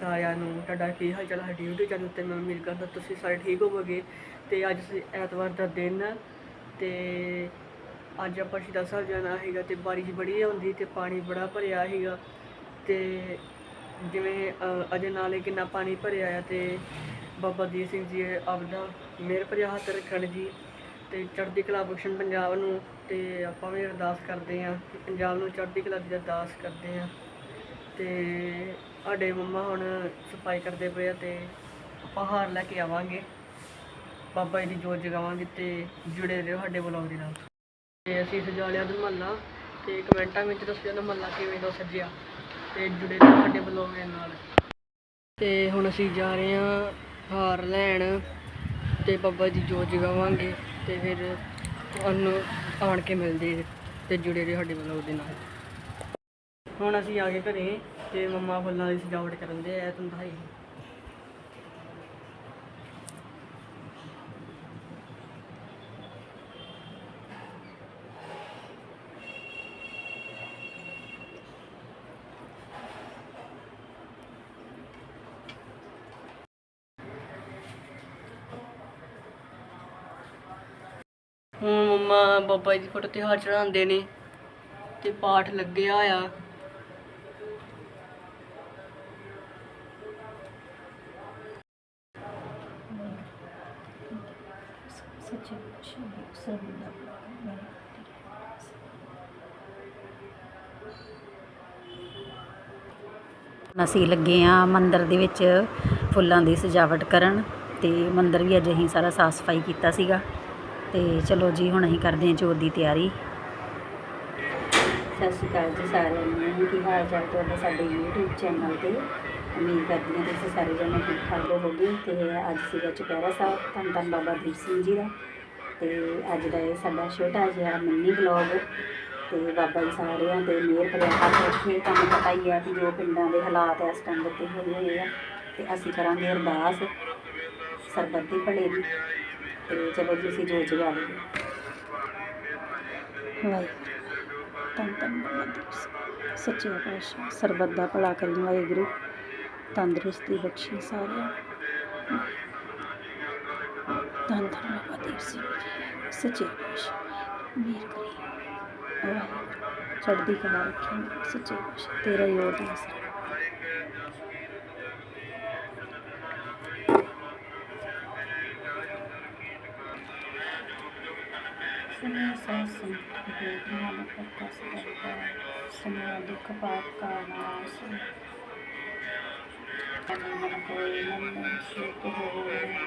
ਸਾਰਿਆਂ ਨੂੰ, ਤੁਹਾਡਾ ਕੀ ਹਾਲ ਚਾਲ ਹੈ ਡਿਊਟੀ YouTube ਚੈਨਲ ਤੇ ਮੈਂ ਉਮੀਦ ਕਰਦਾ ਤੁਸੀਂ ਸਾਰੇ ਠੀਕ ਹੋਵੋਗੇ। ਤੇ ਅੱਜ ਸੀ ਐਤਵਾਰ ਦਾ ਦਿਨ ਆ ਤੇ ਅੱਜ ਆਪਾਂ ਸ਼ਹੀਦਾਂ ਸਾਹਿਬ ਜਾਣਾ ਹੈਗਾ ਤੇ ਬਾਰਿਸ਼ ਬੜੀ ਹੁੰਦੀ ਤੇ ਪਾਣੀ ਬੜਾ ਭਰਿਆ ਹੈਗਾ ਤੇ ਜਿਵੇਂ ਅਜੇ ਨਾਲੇ ਕਿੰਨਾ ਪਾਣੀ ਭਰਿਆ ਆ ਤੇ ਬਾਬਾ ਦੀਪ ਸਿੰਘ ਜੀ ਆਪਦਾ ਮਿਹਰ ਭਰਿਆ ਹੱਥ ਰੱਖਣ ਜੀ ਤੇ ਚੜ੍ਹਦੀ ਕਲਾ ਬਖਸ਼ਣ ਪੰਜਾਬ ਨੂੰ ਤੇ ਆਪਾਂ ਵੀ ਅਰਦਾਸ ਕਰਦੇ ਹਾਂ ਕਿ ਪੰਜਾਬ ਨੂੰ ਚੜ੍ਹਦੀ ਕਲਾ ਦੀ ਅਰਦਾਸ ਕਰਦੇ ਹਾਂ ਤੇ ਸਾਡੇ ਮੰਮਾ ਹੁਣ ਸਫ਼ਾਈ ਕਰਦੇ ਪਏ ਆ ਤੇ ਆਪਾਂ ਹਾਰ ਲੈ ਕੇ ਆਵਾਂਗੇ। ਬਾਬਾ ਜੀ ਦੀ ਜੋਤ ਜਗਾਵਾਂਗੇ ਤੇ ਜੁੜੇ ਰਹੋ ਸਾਡੇ ਬਲੌਗ ਦੇ ਨਾਲ। ਤੇ ਅਸੀਂ ਸਜਾ ਲਿਆ ਦਾ ਮਹੱਲਾ ਤੇ ਕਮੈਂਟਾਂ ਵਿੱਚ ਦੱਸਿਓ ਨਾ ਮਹੱਲਾ ਕਿਵੇਂ ਦਾ ਸਜਿਆ ਤੇ ਜੁੜੇ ਰਹੋ ਸਾਡੇ ਬਲੌਗ ਦੇ ਨਾਲ। ਤੇ ਹੁਣ ਅਸੀਂ ਜਾ ਰਹੇ ਹਾਂ ਹਾਰ ਲੈਣ ਤੇ ਬਾਬਾ ਜੀ ਜੋਤ ਜਗਾਵਾਂਗੇ ਤੇ ਫਿਰ ਤੁਹਾਨੂੰ ਆਣ ਕੇ ਮਿਲਦੇ ਤੇ ਜੁੜੇ ਰਹੋ ਸਾਡੇ ਬਲੌਗ ਦੇ ਨਾਲ। ਹੁਣ ਅਸੀਂ ਆ ਗਏ ਘਰੇ। ਤੇ ਮੰਮਾ ਫੁੱਲਾਂ ਦੀ ਸਜਾਵਟ ਕਰਨ ਦੇ ਐ ਤੁਹਾਨੂੰ ਦਿਖਾਈ। ਹੁਣ ਮੰਮਾ ਬਾਬਾ ਜੀ ਦੀ ਫੋਟੋ ਤੇ ਚੜਾਉਂਦੇ ਨੇ ਤੇ ਪਾਠ ਲੱਗਿਆ ਹੋਇਆ। ਸੱਚੇ ਪਾਤਸ਼ਾਹ ਸਭ ਦਾ ਭਲਾ ਅਸੀਂ ਲੱਗੇ ਆ ਮੰਦਰ ਦੇ ਵਿੱਚ ਫੁੱਲਾਂ ਦੀ ਸਜਾਵਟ ਕਰਨ ਤੇ ਮੰਦਰ ਵੀ ਅੱਜ ਅਸੀਂ ਸਾਰਾ ਸਾਫ਼ ਸਫ਼ਾਈ ਕੀਤਾ ਸੀਗਾ। ਤੇ ਚਲੋ ਜੀ, ਹੁਣ ਅਸੀਂ ਕਰਦੇ ਹਾਂ ਜੋਤ ਦੀ ਤਿਆਰੀ। ਸਤਿ ਸ਼੍ਰੀ ਅਕਾਲ ਜੀ ਸਾਰਿਆਂ ਨੂੰ। ਕੀ ਹਾਲ ਚਾਲ ਤੁਹਾਡਾ ਸਾਡੇ YouTube ਚੈਨਲ ਤੇ? ਉਮੀਦ ਕਰਦੀ ਹਾਂ ਤੁਸੀਂ ਸਾਰੇ ਜਣੇ ਠੀਕ ਠਾਕ ਹੋਵੋਗੇ। ਤੇ ਅੱਜ ਸੀਗਾ ਚੁਪਹਿਰਾ ਸਾਹਿਬ, ਧੰਨ ਧੰਨ ਬਾਬਾ ਦੀਪ ਸਿੰਘ ਜੀ ਦਾ। ਤੇ ਅੱਜ ਦਾ ਇਹ ਸਾਡਾ ਛੋਟਾ ਜਿਹਾ ਮਿੰਨੀ ਵਲੌਗ ਤੇ ਬਾਬਾ ਜੀ ਸਾਰਿਆਂ ਤੇ ਮਿਹਰ ਭਰਿਆ ਹੱਥ ਤੁਹਾਨੂੰ ਪਤਾ ਹੀ ਆ ਕਿ ਜੋ ਪਿੰਡਾਂ ਦੇ ਹਾਲਾਤ ਇਸ ਟਾਈਮ ਦੇ ਉੱਤੇ ਹੋਏ ਹੋਏ ਆ, ਤੇ ਅਸੀਂ ਕਰਾਂਗੇ ਅਰਦਾਸ ਸਰਬੱਤ ਦੀ ਭਲੇ ਦੀ। ਤੇ ਚਲੋ ਜੀ, ਅਸੀਂ ਜੋ ਜਗਾ ਲਈਏ। ਵਾਹਿਗੁਰੂ, ਧੰਨ ਧੰਨ ਬਾਬਾ ਦੀਪ ਸਿੰਘ। ਸੱਚੇ ਪਾਤਸ਼ਾਹ, ਸਰਬੱਤ ਦਾ ਭਲਾ ਕਰੀ ਵਾਹਿਗੁਰੂ। ਤੰਦਰੁਸਤੀ ਬਖਸ਼ੀ ਸਾਰਿਆਂ ਨੂੰ। ਧੰਨ ਧੰਨ ਬਾਬਾ ਦੀਪ ਸਿੰਘ ਜੀ ਸੱਚੇ ਪਾਤਸ਼ਾਹ ਮਿਹਰ ਕਰੀ ਵਾਹਿਗੁਰੂ ਚੜ੍ਹਦੀ ਕਲਾ ਰੱਖੀ ਸੱਚੇ ਪਾਤਸ਼ਾਹ ਤੇਰਾ ਹੀ ਅਰਦਾਸ ਹੈ ਸਮੇਂ ਸਹਿ ਸੰਤ ਨਾਮ ਕਰਤਾ ਸਦਾ ਸਮੇਂ ਦੁਖ ਪਾਪ ਕਾ ਨਾਸ ਮਨ ਕੋਈ ਮਨ ਸੁਤ ਹੋ ਐਸੇ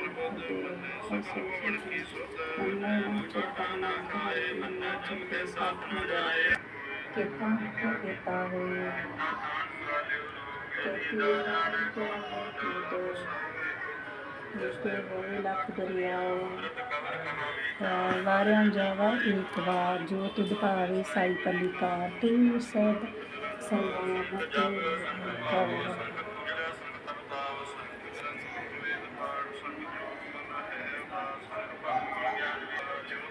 ਮਨ ਮਨ ਚੇਤਾ ਨਾ ਕਰੇ ਮਨ ਚੇਤੇ ਸਾਥ ਨਾ ਜਾਏ ਕਿਰਪਾ ਕੋ ਕੀਤਾ ਹੋਏ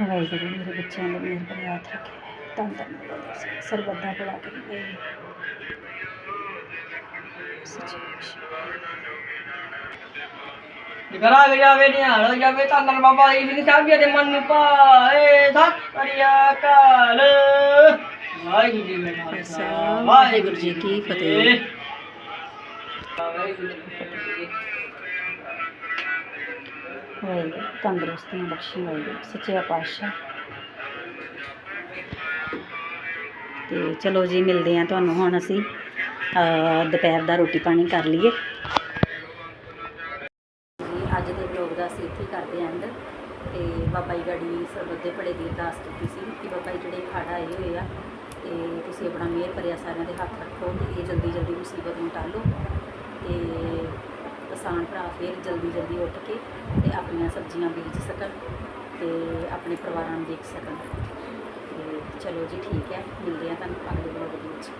ਵਾਹਿਗੁਰੂ ਮੇਰੇ ਬੱਚਿਆਂ ਦੇ ਮੇਰ ਪਰ ਹੱਥ ਰੱਖੇ ਤਨ ਤਨ ਸਰਬੱਤ ਦਾ ਭਲਾ ਕਰੀ। ਜੇਕਰ ਆ ਜਾਵੇ ਨਿਹਾਲ ਜਾਵੇ ਤਾਂ ਨਰ ਬਾਬਾ ਜੀ ਸਿੰਘ ਸਾਹਿਬ ਜੀ ਦੇ ਮਨ ਨੂੰ ਪਾਏ ਸਤਿ ਸ੍ਰੀ ਅਕਾਲ। ਵਾਹਿਗੁਰੂ ਜੀ ਕਾ ਖਾਲਸਾ। ਵਾਹਿਗੁਰੂ ਜੀ ਕੀ ਫਤਿਹ ਵਾਹਿਗੁਰੂ ਜੀ ਕੀ ਫਤਿਹ। ਵਾਹਿਗੁਰੂ ਤੰਦਰੁਸਤੀਆਂ ਬਖਸ਼ੀ ਵਾਹਿਗੁਰੂ ਸੱਚੇ ਪਾਤਸ਼ਾਹ। ਤੇ ਚਲੋ ਜੀ, ਮਿਲਦੇ ਆ ਤੁਹਾਨੂੰ ਹੁਣ ਅਸੀਂ। ਦੁਪਹਿਰ ਦਾ ਰੋਟੀ ਪਾਣੀ ਕਰ ਲਈਏ। ਜੀ, ਅੱਜ ਦੇ ਵਲੋਗ ਦਾ ਅਸੀਂ ਇੱਥੇ ਹੀ ਕਰਦੇ ਹਾਂ ਅੰਦਰ ਤੇ ਬਾਬਾ ਜੀ ਗਾੜੀ ਸਰਬੱਤ ਦੇ ਭਲੇ ਦੀ ਅਰਦਾਸ ਕੀਤੀ ਸੀ ਕਿ ਬਾਬਾ ਜੀ ਜਿਹੜੇ ਹੜ੍ਹ ਆਏ ਹੋਏ ਆ, ਤੇ ਤੁਸੀਂ ਆਪਣਾ ਮਿਹਰ ਭਰਿਆ ਸਾਰਿਆਂ ਦੇ ਹੱਥ ਰੱਖੋ ਤੇ ਇਹ ਜਲਦੀ ਜਲਦੀ ਮੁਸੀਬਤ ਨੂੰ ਟਾਲੋ। ਤੇ ਕਿਸਾਨ ਭਰਾ ਫਿਰ ਜਲਦੀ ਜਲਦੀ ਉੱਠ ਕੇ ਤੇ ਆਪਣੀਆਂ ਸਬਜ਼ੀਆਂ ਬੀਜ ਸਕਣ ਤੇ ਆਪਣੇ ਪਰਿਵਾਰਾਂ ਨੂੰ ਦੇਖ ਸਕਣ। ਤੇ ਚਲੋ ਜੀ ਠੀਕ ਹੈ, ਮਿਲਦੇ ਆ ਤੁਹਾਨੂੰ ਅਗਲੇ ਵਲੋਗ ਦੇ ਵਿੱਚ।